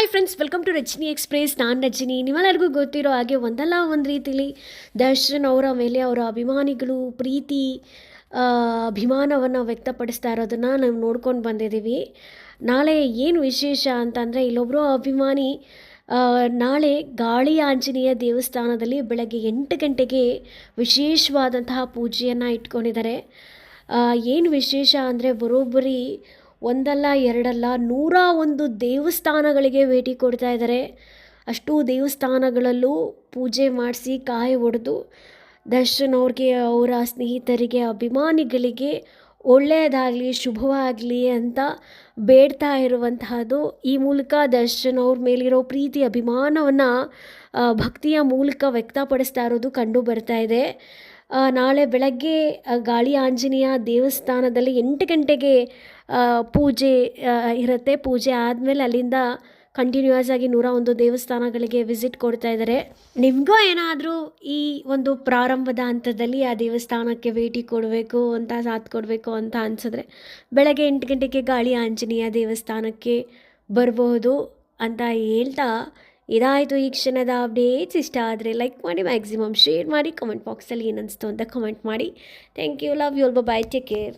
Hi friends welcome to Rajani express ನಾನು ರಜನಿ. ನಿಮ್ಮೆಲ್ಲರಿಗೂ ಗೊತ್ತಿರೋ ಹಾಗೆ ಒಂದಲ್ಲ ಒಂದು ರೀತಿಲಿ ದರ್ಶನ್ ಅವರ ಮೇಲೆ ಅವರ ಅಭಿಮಾನಿಗಳು ಪ್ರೀತಿ ಅಭಿಮಾನವನ್ನು ವ್ಯಕ್ತಪಡಿಸ್ತಾ ಇರೋದನ್ನು ನಾವು ನೋಡ್ಕೊಂಡು ಬಂದಿದ್ದೀವಿ. ನಾಳೆ ಏನು ವಿಶೇಷ ಅಂತಂದರೆ ಇಲ್ಲೊಬ್ಬರು ಅಭಿಮಾನಿ ನಾಳೆ ಗಾಳಿ ಆಂಜನೇಯ ದೇವಸ್ಥಾನದಲ್ಲಿ ಬೆಳಗ್ಗೆ ಎಂಟು ಗಂಟೆಗೆ ವಿಶೇಷವಾದಂತಹ ಪೂಜೆಯನ್ನು ಇಟ್ಕೊಂಡಿದ್ದಾರೆ. ಏನು ವಿಶೇಷ ಅಂದರೆ ಬರೋಬ್ಬರಿ ಒಂದಲ್ಲ, ಎರಡಲ್ಲ, ನೂರ ಒಂದು ದೇವಸ್ಥಾನಗಳಿಗೆ ಭೇಟಿ ಕೊಡ್ತಾ ಇದ್ದಾರೆ. ಅಷ್ಟು ದೇವಸ್ಥಾನಗಳಲ್ಲೂ ಪೂಜೆ ಮಾಡಿಸಿ ಕಾಯಿ ಒಡೆದು ದರ್ಶನ್ ಅವ್ರಿಗೆ, ಅವರ ಸ್ನೇಹಿತರಿಗೆ, ಅಭಿಮಾನಿಗಳಿಗೆ ಒಳ್ಳೆಯದಾಗಲಿ, ಶುಭವಾಗಲಿ ಅಂತ ಬೇಡ್ತಾ ಇರುವಂತಹದ್ದು. ಈ ಮೂಲಕ ದರ್ಶನ್ ಅವ್ರ ಮೇಲಿರೋ ಪ್ರೀತಿ, ಅಭಿಮಾನವನ್ನು ಭಕ್ತಿಯ ಮೂಲಕ ವ್ಯಕ್ತಪಡಿಸ್ತಾ ಇರೋದು ಕಂಡು ಬರ್ತಾ ಇದೆ. ನಾಳೆ ಬೆಳಗ್ಗೆ ಗಾಳಿ ಆಂಜನೇಯ ದೇವಸ್ಥಾನದಲ್ಲಿ ಎಂಟು ಗಂಟೆಗೆ ಪೂಜೆ ಇರುತ್ತೆ. ಪೂಜೆ ಆದಮೇಲೆ ಅಲ್ಲಿಂದ ಕಂಟಿನ್ಯೂಯಸ್ ಆಗಿ ನೂರ ಒಂದು ದೇವಸ್ಥಾನಗಳಿಗೆ ವಿಸಿಟ್ ಕೊಡ್ತಾ ಇದ್ದಾರೆ. ನಿಮಗೂ ಏನಾದರೂ ಈ ಒಂದು ಪ್ರಾರಂಭದ ಹಂತದಲ್ಲಿ ಆ ದೇವಸ್ಥಾನಕ್ಕೆ ಭೇಟಿ ಕೊಡಬೇಕು ಅಂತ ಸಾಥ್ ಕೊಡಬೇಕು ಅಂತ ಅನಿಸಿದ್ರೆ ಬೆಳಗ್ಗೆ ಎಂಟು ಗಂಟೆಗೆ ಗಾಳಿ ಆಂಜನೇಯ ದೇವಸ್ಥಾನಕ್ಕೆ ಬರಬಹುದು ಅಂತ ಹೇಳ್ತಾ ಇದಾಯಿತು. ಈ ಕ್ಷಣದ ಅಪ್ಡೇಟ್ಸ್ ಇಷ್ಟ ಆದರೆ ಲೈಕ್ ಮಾಡಿ ಮ್ಯಾಕ್ಸಿಮಮ್ ಶೇರ್ ಮಾಡಿ ಕಮೆಂಟ್ ಬಾಕ್ಸಲ್ಲಿ ಏನನ್ನಿಸ್ತು ಅಂತ ಕಮೆಂಟ್ ಮಾಡಿ. Thank you love you all bye take care